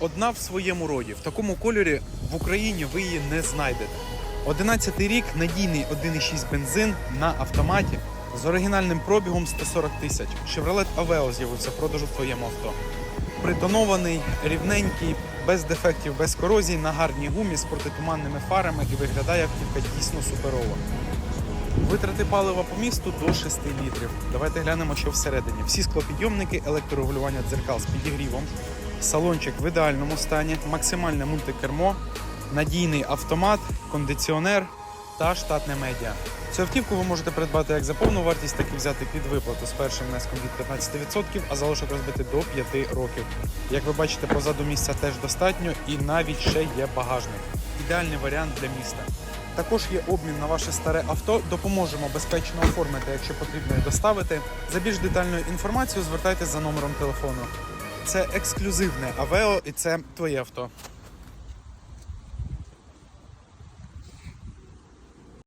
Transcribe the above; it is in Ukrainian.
одна в своєму роді. В такому кольорі в Україні ви її не знайдете. 11 рік надійний 1,6 бензин на автоматі з оригінальним пробігом 140 тисяч. Chevrolet Aveo з'явився в продажу в твоєму авто. Притонований, рівненький, без дефектів, без корозій, на гарній гумі з протитуманними фарами і виглядає автівка дійсно суперово. Витрати палива по місту до 6 літрів. Давайте глянемо, що всередині. Всі склопідйомники, електрорегулювання дзеркал з підігрівом, салончик в ідеальному стані, максимальне мультикермо, надійний автомат, кондиціонер та штатне медіа. Цю автівку ви можете придбати як за повну вартість, так і взяти під виплату з першим внеском від 15%, а залишок розбити до 5 років. Як ви бачите, позаду місця теж достатньо і навіть ще є багажник. Ідеальний варіант для міста. Також є обмін на ваше старе авто. Допоможемо безпечно оформити, якщо потрібно і доставити. За більш детальною інформацією звертайтесь за номером телефону. Це ексклюзивне Авео і це твоє авто.